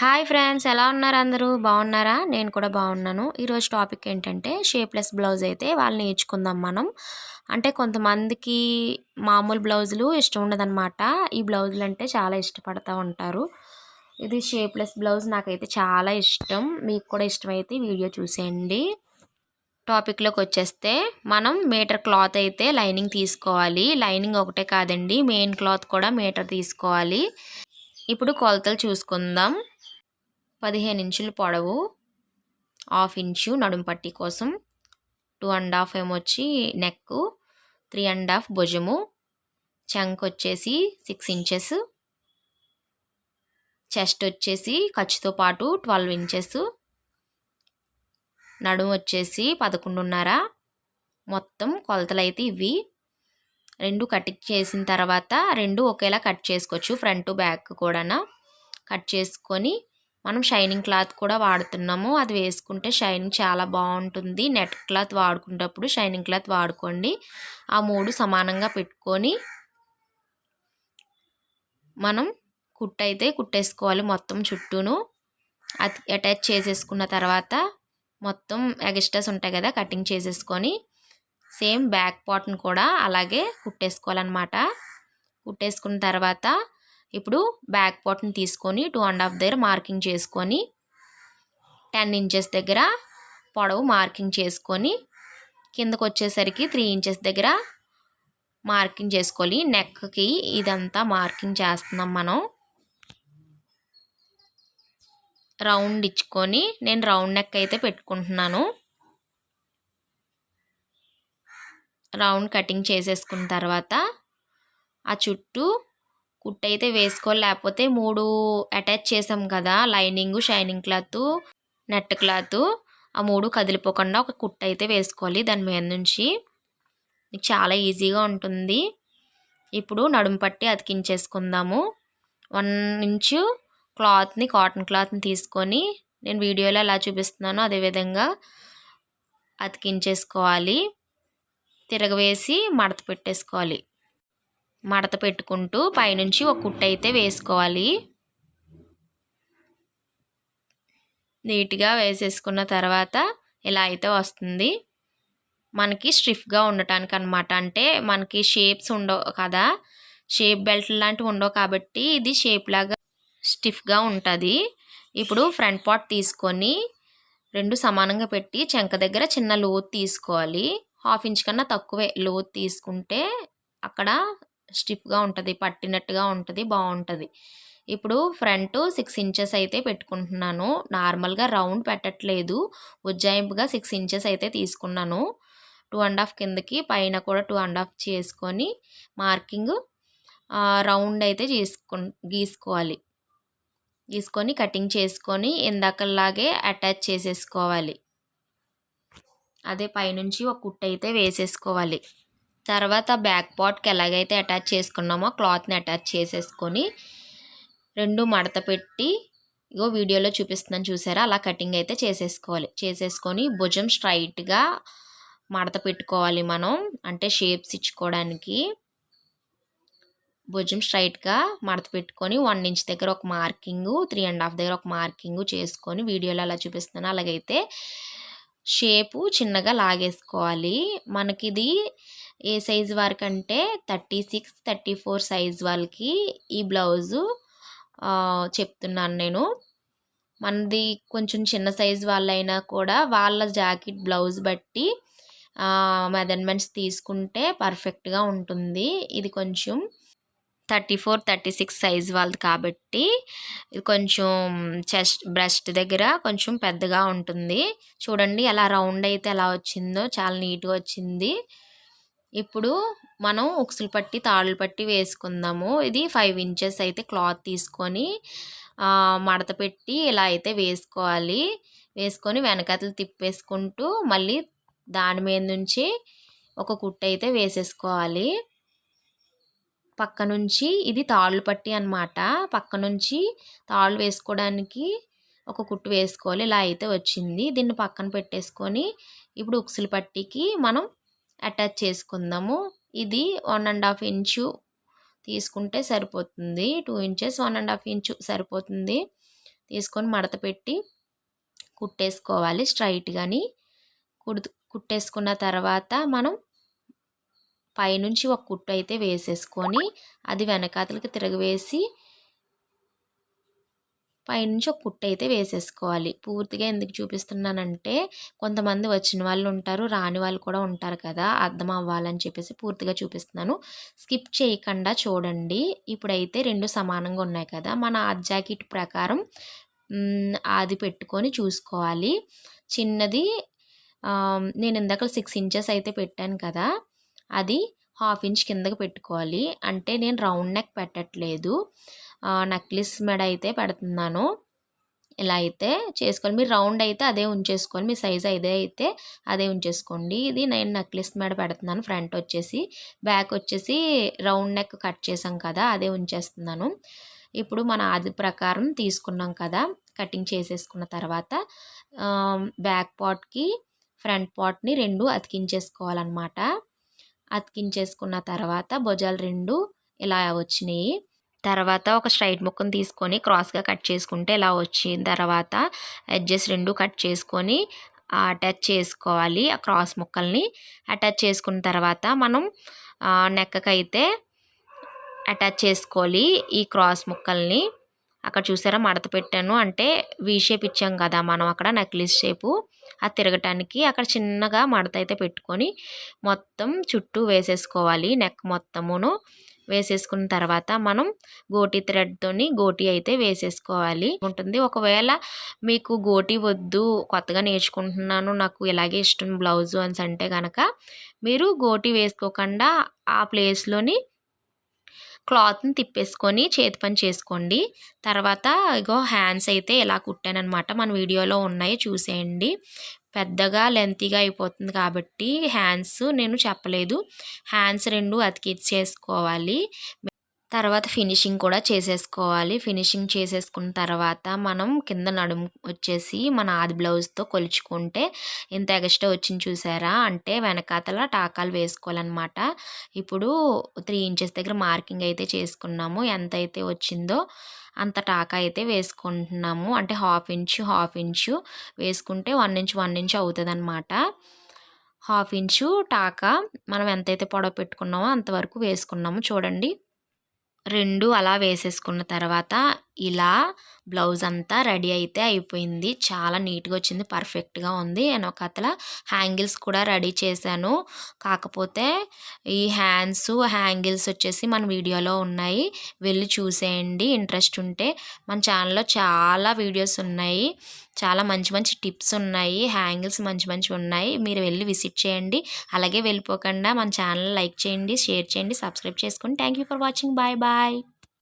Hi friends ఎలా ఉన్నారు అందరూ? బాగున్నారా? నేను కూడా బాగున్నాను. ఈరోజు టాపిక్ ఏంటంటే షేప్లెస్ బ్లౌజ్ అయితే వాళ్ళు నేర్చుకుందాం మనం. అంటే కొంతమందికి మామూలు బ్లౌజులు ఇష్టం ఉండదన్నమాట. ఈ బ్లౌజులు అంటే చాలా ఇష్టపడతా ఉంటారు. ఇది షేప్లెస్ బ్లౌజ్ నాకైతే చాలా ఇష్టం. మీకు కూడా ఇష్టమైతే వీడియో చూసేయండి. టాపిక్లోకి వచ్చేస్తే మనం మీటర్ క్లాత్ అయితే లైనింగ్ తీసుకోవాలి. లైనింగ్ ఒకటే కాదండి మెయిన్ క్లాత్ కూడా మీటర్ తీసుకోవాలి. ఇప్పుడు కొలతలు చూసుకుందాం. పదిహేను ఇంచులు పొడవు హాఫ్ ఇంచు నడుం పట్టి కోసం టూ అండ్ హాఫ్ ఏమొచ్చి నెక్ త్రీ అండ్ హాఫ్ భుజము చంక్ వచ్చేసి సిక్స్ ఇంచెస్ చెస్ట్ వచ్చేసి ఖర్చుతో పాటు ట్వెల్వ్ ఇంచెస్ నడుము వచ్చేసి పదకొండున్నర మొత్తం కొలతలు అయితే ఇవి. రెండు కట్ చేసిన తర్వాత రెండు ఒకేలా కట్ చేసుకోవచ్చు ఫ్రంట్ బ్యాక్ కూడా కట్ చేసుకొని మనం షైనింగ్ క్లాత్ కూడా వాడుతున్నాము. అది వేసుకుంటే షైనింగ్ చాలా బాగుంటుంది. నెట్ క్లాత్ వాడుకునేటప్పుడు షైనింగ్ క్లాత్ వాడుకోండి. ఆ మూడు సమానంగా పెట్టుకొని మనం కుట్టయితే కుట్టేసుకోవాలి మొత్తం చుట్టూను. అది అటాచ్ చేసేసుకున్న తర్వాత మొత్తం ఎగస్ట్రాస్ ఉంటాయి కదా కటింగ్ చేసేసుకొని సేమ్ బ్యాక్ పార్ట్ని కూడా అలాగే కుట్టేసుకోవాలన్నమాట. కుట్టేసుకున్న తర్వాత ఇప్పుడు బ్యాక్ పార్ట్ని తీసుకొని టూ అండ్ హాఫ్ దగ్గర మార్కింగ్ చేసుకొని టెన్ ఇంచెస్ దగ్గర పొడవు మార్కింగ్ చేసుకొని కిందకు వచ్చేసరికి త్రీ ఇంచెస్ దగ్గర మార్కింగ్ చేసుకోవాలి. నెక్కి ఇదంతా మార్కింగ్ చేస్తున్నాం మనం. రౌండ్ ఇచ్చుకొని నేను రౌండ్ నెక్ అయితే పెట్టుకుంటున్నాను. రౌండ్ కటింగ్ చేసేసుకున్న తర్వాత ఆ చుట్టూ కుట్ అయితే వేసుకోవాలి. లేకపోతే మూడు అటాచ్ చేసాం కదా lining shining cloth net cloth ఆ మూడు కదిలిపోకుండా ఒక కుట్ అయితే వేసుకోవాలి దాని మీద నుంచి. చాలా ఈజీగా ఉంటుంది. ఇప్పుడు నడుము పట్టి అతికించేసుకుందాము. వన్ ఇంచు క్లాత్ని కాటన్ క్లాత్ని తీసుకొని నేను వీడియోలో ఎలా చూపిస్తున్నానో అదేవిధంగా అతికించేసుకోవాలి. తిరగవేసి మడత పెట్టేసుకోవాలి. మడత పెట్టుకుంటూ పైనుంచి ఒక కుట్ట అయితే వేసుకోవాలి. నీట్గా వేసేసుకున్న తర్వాత ఇలా అయితే వస్తుంది. మనకి స్టిఫ్గా ఉండటానికి అనమాట అంటే మనకి షేప్స్ ఉండవు కదా. షేప్ బెల్ట్ లాంటివి ఉండవు కాబట్టి ఇది షేప్ లాగా స్టిఫ్గా ఉంటుంది. ఇప్పుడు ఫ్రంట్ పార్ట్ తీసుకొని రెండు సమానంగా పెట్టి చెంక దగ్గర చిన్న లోతు తీసుకోవాలి. హాఫ్ ఇంచ్ కన్నా తక్కువే లోతు తీసుకుంటే అక్కడ స్టిఫ్గా ఉంటుంది పట్టినట్టుగా ఉంటుంది బాగుంటుంది ఇప్పుడు ఫ్రంట్ సిక్స్ ఇంచెస్ అయితే పెట్టుకుంటున్నాను. నార్మల్గా రౌండ్ పెట్టట్లేదు. ఉజ్జాయింపుగా సిక్స్ ఇంచెస్ అయితే తీసుకున్నాను. టూ అండ్ హాఫ్ కిందకి పైన కూడా టూ అండ్ హాఫ్ చేసుకొని మార్కింగ్ రౌండ్ అయితే చేసుకు గీసుకోవాలి. గీసుకొని కటింగ్ చేసుకొని ఇందాకలాగే అటాచ్ చేసేసుకోవాలి. అదే పైనుంచి ఒక కుట్ట అయితే వేసేసుకోవాలి. తర్వాత బ్యాక్ పార్ట్కి ఎలాగైతే అటాచ్ చేసుకున్నామో క్లాత్ని అటాచ్ చేసేసుకొని రెండు మడత పెట్టి ఇగో వీడియోలో చూపిస్తున్నాను చూసారా? అలా కటింగ్ అయితే చేసేసుకోవాలి. చేసేసుకొని భుజం స్ట్రైట్గా మడత పెట్టుకోవాలి మనం అంటే షేప్స్ ఇచ్చుకోవడానికి. భుజం స్ట్రైట్గా మడత పెట్టుకొని వన్ ఇంచ్ దగ్గర ఒక మార్కింగు త్రీ అండ్ హాఫ్ దగ్గర ఒక మార్కింగు చేసుకొని వీడియోలో అలా చూపిస్తున్నాను. అలాగైతే షేపు చిన్నగా లాగేసుకోవాలి. మనకిది ఏ సైజ్ వారికంటే thirty six thirty four size వాళ్ళకి ఈ బ్లౌజు చెప్తున్నాను నేను. మనది కొంచెం చిన్న సైజ్ వాళ్ళైనా కూడా వాళ్ళ జాకెట్ బ్లౌజ్ బట్టి మెజర్మెంట్స్ తీసుకుంటే పర్ఫెక్ట్గా ఉంటుంది. ఇది కొంచెం thirty four thirty six size వాళ్ళది కాబట్టి ఇది కొంచెం చెస్ట్ బ్రెస్ట్ దగ్గర కొంచెం పెద్దగా ఉంటుంది. చూడండి ఎలా రౌండ్ అయితే ఎలా వచ్చిందో చాలా నీట్గా వచ్చింది. ఇప్పుడు మనం ఉక్సులు పట్టి తాళ్ళు పట్టి వేసుకుందాము. ఇది ఫైవ్ ఇంచెస్ అయితే క్లాత్ తీసుకొని మడత పెట్టి ఇలా అయితే వేసుకోవాలి. వేసుకొని వెనకతలు తిప్పేసుకుంటూ మళ్ళీ దాని మీద నుంచి ఒక కుట్ట అయితే వేసేసుకోవాలి. పక్క నుంచి ఇది తాళ్ళు పట్టి అనమాట పక్క నుంచి తాళ్ళు వేసుకోవడానికి ఒక కుట్టు వేసుకోవాలి. ఇలా అయితే వచ్చింది. దీన్ని పక్కన పెట్టేసుకొని ఇప్పుడు ఉక్సులు పట్టికి మనం అటాచ్ చేసుకుందాము. ఇది వన్ అండ్ హాఫ్ ఇంచు తీసుకుంటే సరిపోతుంది. Two inches one and half inch సరిపోతుంది. తీసుకొని మడత పెట్టి కుట్టేసుకోవాలి స్ట్రైట్గాని. కుడు కుట్టేసుకున్న తర్వాత మనం పైనుంచి ఒక కుట్టు అయితే వేసేసుకొని అది వెనకాతలకి తిరగవేసి పైనుంచి ఒక కుట్టు అయితే వేసేసుకోవాలి. పూర్తిగా ఎందుకు చూపిస్తున్నానంటే కొంతమంది వచ్చిన వాళ్ళు ఉంటారు రాని వాళ్ళు కూడా ఉంటారు కదా అర్థం అవ్వాలని చెప్పేసి పూర్తిగా చూపిస్తున్నాను. స్కిప్ చేయకుండా చూడండి. ఇప్పుడైతే రెండు సమానంగా ఉన్నాయి కదా మన ఆ జాకెట్ ప్రకారం అది పెట్టుకొని చూసుకోవాలి. చిన్నది నేను ఇందాక సిక్స్ ఇంచెస్ అయితే పెట్టాను కదా అది హాఫ్ ఇంచ్ కిందకి పెట్టుకోవాలి. అంటే నేను రౌండ్ నెక్ పెట్టట్లేదు. నెక్లెస్ మెడ అయితే పెడుతున్నాను. ఇలా అయితే చేసుకోవాలి. మీరు రౌండ్ అయితే అదే ఉంచేసుకోవాలి. మీ సైజ్ అదే అయితే అదే ఉంచేసుకోండి. ఇది నేను నెక్లెస్ మీద పెడుతున్నాను. ఫ్రంట్ వచ్చేసి బ్యాక్ వచ్చేసి రౌండ్ నెక్ కట్ చేసాం కదా అదే ఉంచేస్తున్నాను. ఇప్పుడు మన ఆది ప్రకారం తీసుకున్నాం కదా కటింగ్ చేసేసుకున్న తర్వాత బ్యాక్ పార్ట్కి ఫ్రంట్ పార్ట్ని రెండు అతికించేసుకోవాలన్నమాట. అతికించేసుకున్న తర్వాత భుజాలు రెండు ఇలా వచ్చినాయి. తర్వాత ఒక స్ట్రైట్ ముక్కను తీసుకొని క్రాస్గా కట్ చేసుకుంటే ఇలా వచ్చిన తర్వాత ఎడ్జెస్ రెండు కట్ చేసుకొని అటాచ్ చేసుకోవాలి ఆ క్రాస్ ముక్కల్ని. అటాచ్ చేసుకున్న తర్వాత మనం నెక్కకైతే అటాచ్ చేసుకోవాలి ఈ క్రాస్ ముక్కల్ని. అక్కడ చూసారా మడత పెట్టాను అంటే వీ షేప్ ఇచ్చాం కదా మనం అక్కడ నెక్లెస్ షేపు అది తిరగటానికి అక్కడ చిన్నగా మడత అయితే పెట్టుకొని మొత్తం చుట్టూ వేసేసుకోవాలి నెక్ మొత్తమును. వేసేసుకున్న తర్వాత మనం గోటి థ్రెడ్తోని గోటి అయితే వేసేసుకోవాలి. ఉంటుంది. ఒకవేళ మీకు గోటి వద్దు కొత్తగా నేర్చుకుంటున్నాను నాకు ఇలాగే ఇష్టం బ్లౌజు అని అంటే కనుక మీరు గోటి వేసుకోకుండా ఆ ప్లేస్లోని క్లాత్ని తిప్పేసుకొని చేతి పని చేసుకోండి. తర్వాత ఇగో హ్యాండ్స్ అయితే ఇలా కుట్టానమాట మన వీడియోలో ఉన్నాయి చూసేయండి. పెద్దగా లెంతీగా అయిపోతుంది కాబట్టి హ్యాండ్స్ నేను చెప్పలేదు. హ్యాండ్స్ రెండు అతికిచ్చేసుకోవాలి తర్వాత ఫినిషింగ్ కూడా చేసేసుకోవాలి. ఫినిషింగ్ చేసేసుకున్న తర్వాత మనం కింద నడుము వచ్చేసి మన ఆది బ్లౌజ్తో కొలుచుకుంటే ఇంత ఎగస్ట్రా వచ్చింది చూసారా? అంటే వెనకాతల టాకాలు వేసుకోవాలన్నమాట. ఇప్పుడు త్రీ ఇంచెస్ దగ్గర మార్కింగ్ అయితే చేసుకున్నాము. ఎంత అయితే వచ్చిందో అంత టాకా అయితే వేసుకుంటున్నాము. అంటే హాఫ్ ఇంచు హాఫ్ ఇంచు వేసుకుంటే వన్ ఇంచ్ వన్ ఇంచ్ అవుతుంది అనమాట హాఫ్ ఇంచు టాకా మనం ఎంతైతే పొడవ పెట్టుకున్నామో అంతవరకు వేసుకున్నాము. చూడండి. రెండు అలా వేసేసుకున్న తర్వాత ఇలా బ్లౌజ్ అంతా రెడీ అయితే అయిపోయింది. చాలా నీట్గా వచ్చింది పర్ఫెక్ట్గా ఉంది. నేను ఒక అతల హ్యాంగిల్స్ కూడా రెడీ చేశాను. కాకపోతే ఈ హ్యాండ్స్ హ్యాంగిల్స్ వచ్చేసి మన వీడియోలో ఉన్నాయి. వెళ్ళి చూసేయండి. ఇంట్రెస్ట్ ఉంటే మన ఛానల్లో చాలా వీడియోస్ ఉన్నాయి. చాలా మంచి మంచి టిప్స్ ఉన్నాయి. హ్యాంగిల్స్ మంచి మంచి ఉన్నాయి. మీరు వెళ్ళి విజిట్ చేయండి. అలాగే వెళ్ళిపోకుండా మన ఛానల్ లైక్ చేయండి షేర్ చేయండి సబ్స్క్రైబ్ చేసుకోండి thank for watching. Bye bye.